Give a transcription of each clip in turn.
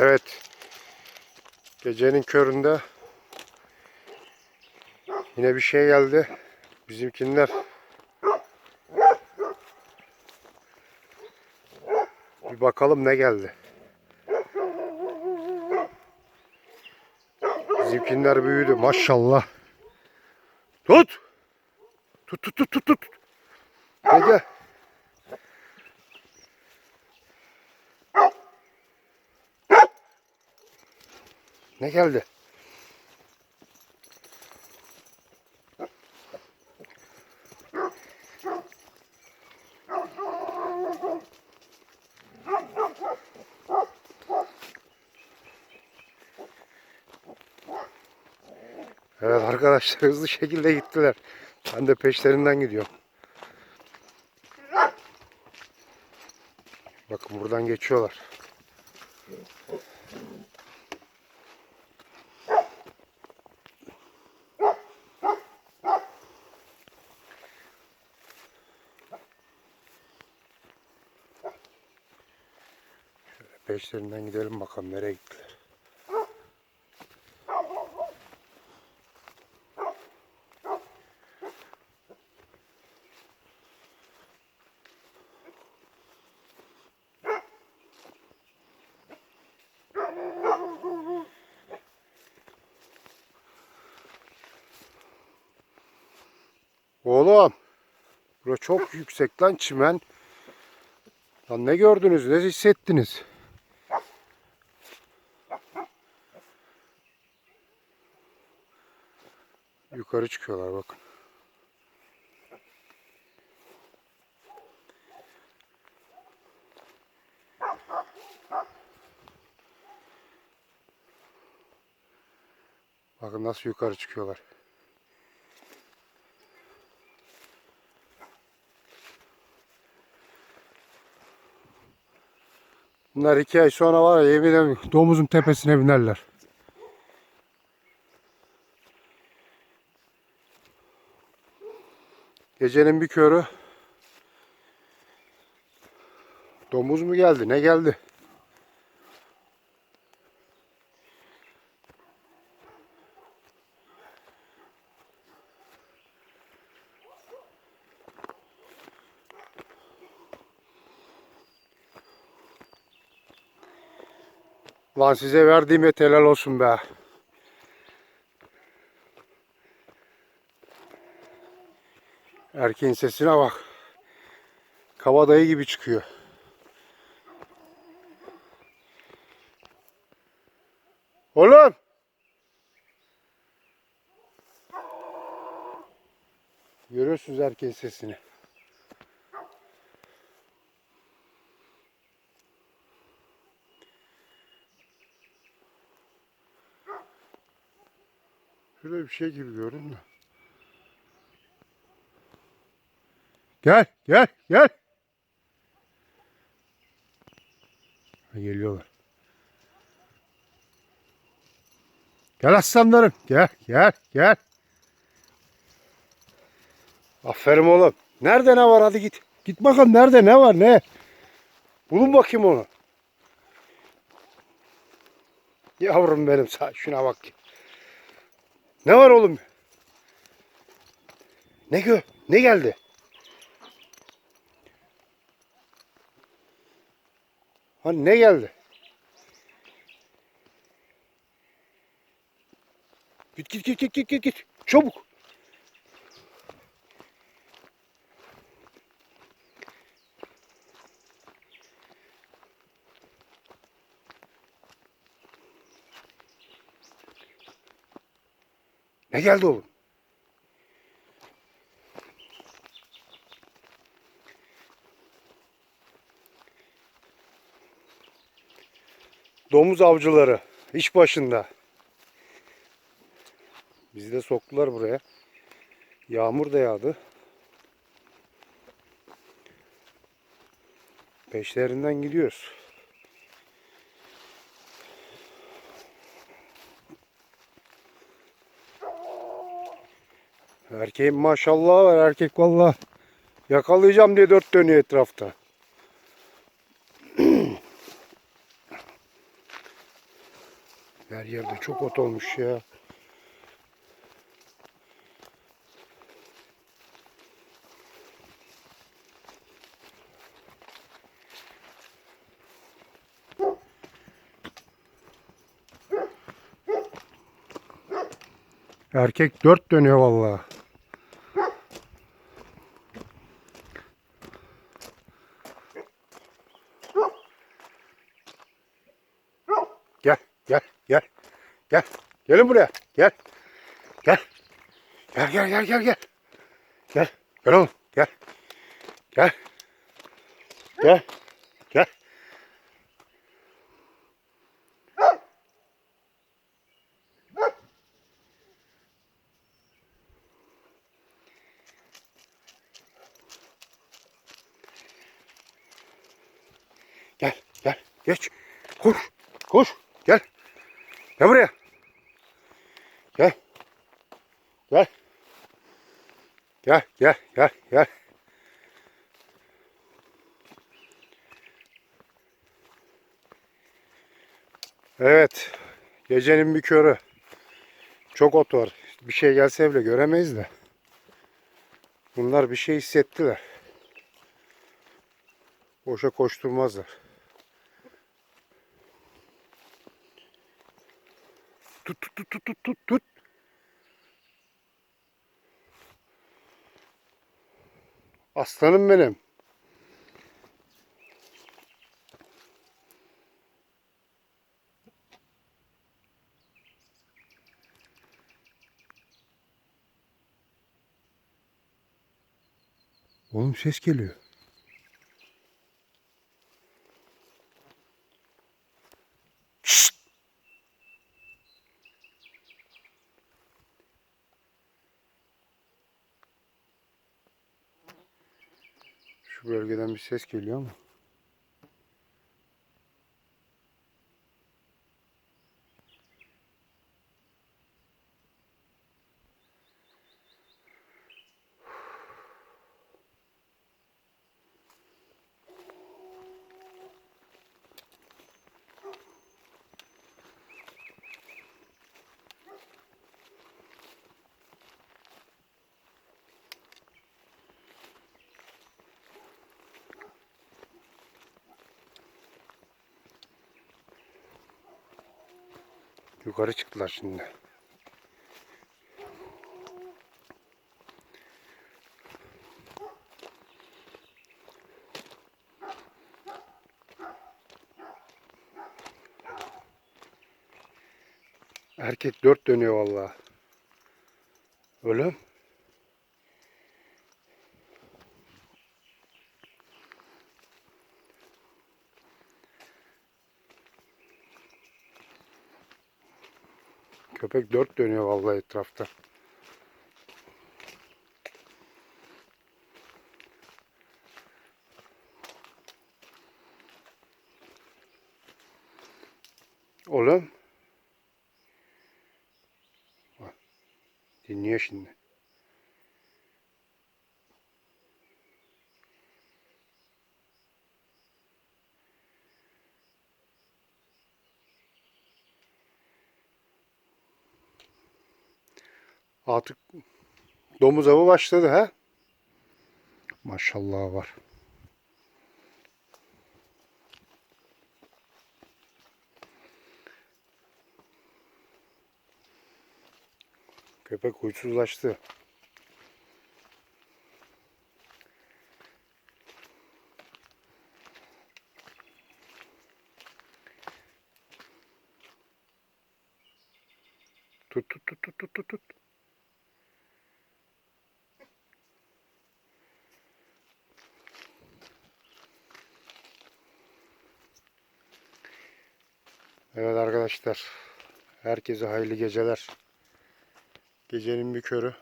Evet. Gecenin köründe yine bir şey geldi. Bizimkinler bir bakalım ne geldi. Bizimkinler büyüdü maşallah. Tut. Tut tut tut tut tut. Gel gel. Ne geldi? Evet arkadaşlar hızlı şekilde gittiler. Ben de peşlerinden gidiyorum. Bakın buradan geçiyorlar. Peşlerinden gidelim bakalım nereye gittiler. Oğlum. Bura çok yüksek lan çimen. Lan ne gördünüz? Ne hissettiniz? Yukarı çıkıyorlar bakın. Bakın nasıl yukarı çıkıyorlar. Bunlar iki ay sonra var ya yemin ederim domuzun tepesine binerler. Gecenin bir körü domuz mu geldi ne geldi? Lan size verdiğim et helal olsun be. Erkeğin sesine bak. Kabadayı gibi çıkıyor. Oğlum. Görüyorsunuz erkeğin sesini. Şurada bir şey gibi gördüm de. Gel, gel, gel. Geliyorlar. Gel aslanlarım. Gel, gel, gel. Aferin oğlum. Nerede ne var hadi git. Git bakalım nerede ne var ne. Bulun bakayım onu. Yavrum benim sa- şuna bak. Ne var oğlum? Ne gö? Ne geldi? Hani ne geldi? Git git git git git git git. Çabuk. Ne geldi oğlum? Domuz avcıları iş başında. Bizi de soktular buraya. Yağmur da yağdı. Peşlerinden gidiyoruz. Erkeğin maşallah var. Erkek valla yakalayacağım diye dört dönüyor etrafta. Her yerde çok ot olmuş ya. Erkek dört dönüyor vallahi. Gel, gel, gel. Gel. Gelin buraya. Gel. Gel. Gel, gel, gel, gel, gel. Gel. Gel oğlum. Gel. Gel. Gel. Gel. Gel, gel, geç. Koş, koş, gel. Gel buraya. Gel. Gel. Gel, gel, gel, gel. Evet, gecenin bir körü. Çok ot var. Bir şey gelse bile göremeyiz de. Bunlar bir şey hissettiler. Boşa koşturmazlar. Tut tut tut tut tut tut Aslanım benim. Oğlum ses geliyor. Şu bölgeden bir ses geliyor ama. Yukarı çıktılar şimdi. Erkek dört dönüyor vallahi. Öyle Köpek dört dönüyor vallahi etrafta. Oğlum. Dinliyor şimdi. Artık domuz avı başladı ha? Maşallah var. Köpek huysuzlaştı. Tut tut tut tut tut tut. Evet arkadaşlar. Herkese hayırlı geceler. Gecenin bir körü.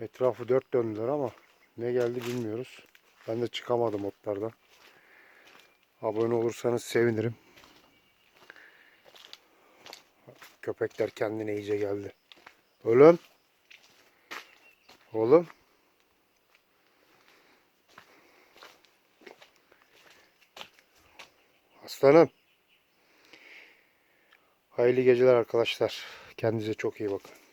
Etrafı dört döndüler ama ne geldi bilmiyoruz. Ben de çıkamadım otlardan. Abone olursanız sevinirim. Köpekler kendine iyice geldi. Oğlum. Oğlum. Aslanım. Hayırlı geceler arkadaşlar. Kendinize çok iyi bakın.